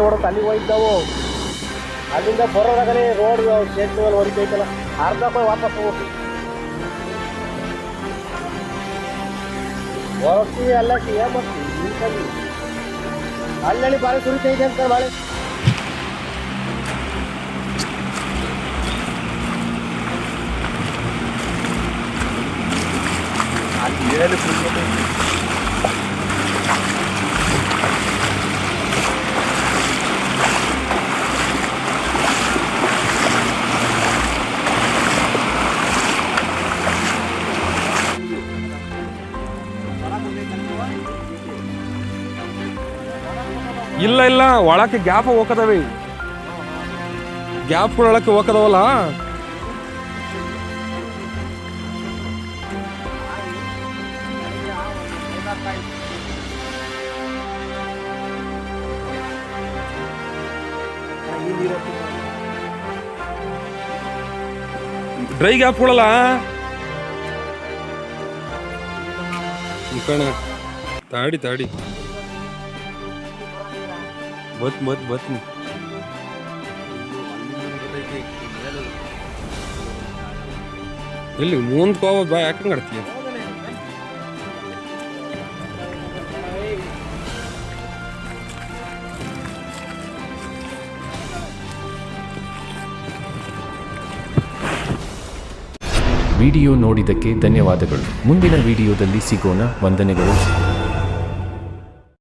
ಹೊಡೋದು ಅಲ್ಲಿಗೆ ಹೋಗಿದ್ದವು ಅಲ್ಲಿಂದ ಬರೋದಾಗಲೇ road state ಮೇಲೆ ಹೊಡಿತೈತಲ್ಲ. ಅರ್ಧ ಹೋಗಿ ವಾಪಸ್ ಹೋಗ್ತೀವಿ ಹೋಗ್ತೀವಿ ಅಲ್ಲ ಏನ್ ಮಾಡ್ತೀವಿ? ಅಲ್ಲಲ್ಲಿ ಬಾರಿ ಸುರಿತೈತೆ ಅಂತ ಬಾಳೆ ಇಲ್ಲ ಇಲ್ಲ ಒಳಕ್ಕೆ ಗ್ಯಾಪ್ ಹೋಗದವಿ ಗ್ಯಾಪ್ ಒಳಕ್ಕೆ ಹೋಗದವಲ್ಲ ಡ್ರೈ ಗ್ಯಾಪ್ ಕೊಡಲ್ಲ? ಕಣ ತಾಡಿ ತಾಡಿ. ಬತ್ ಬತ್ ಬತ್ ಎಲ್ಲಿ ಮುಂದ್ ಕೋವ ಬಾ ಯಾಕೆ ಆಡ್ತೀಯ ವಿಡಿಯೋ ನೋಡಿದ್ದಕ್ಕೆ ಧನ್ಯವಾದಗಳು. ಮುಂದಿನ ವಿಡಿಯೋದಲ್ಲಿ ಸಿಗೋಣ. ವಂದನೆಗಳು.